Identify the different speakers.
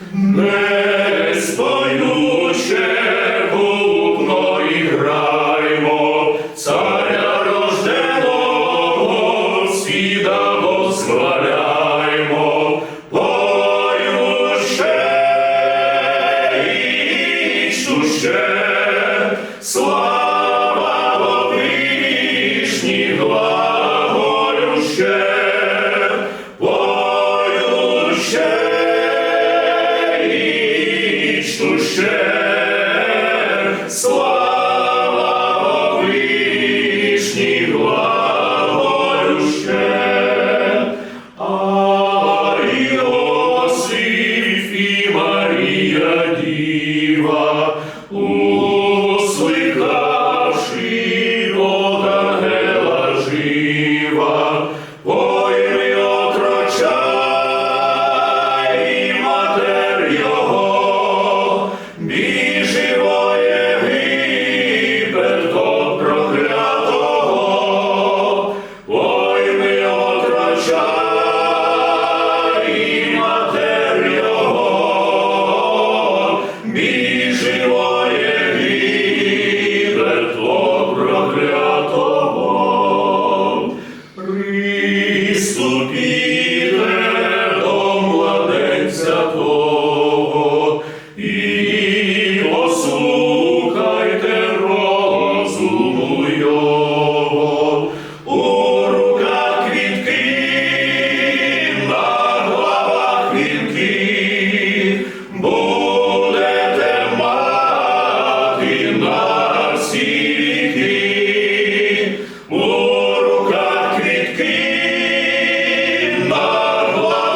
Speaker 1: Безпоюче гукно і граймо, царя рожденого, свіда восхваляймо, поюще і слава вишні глаголюще, і чуще, слава вишні глаголюще. А Іосиф і Марія Діва, услыхавши от ангела жива, ти на у руках квітки, на головах.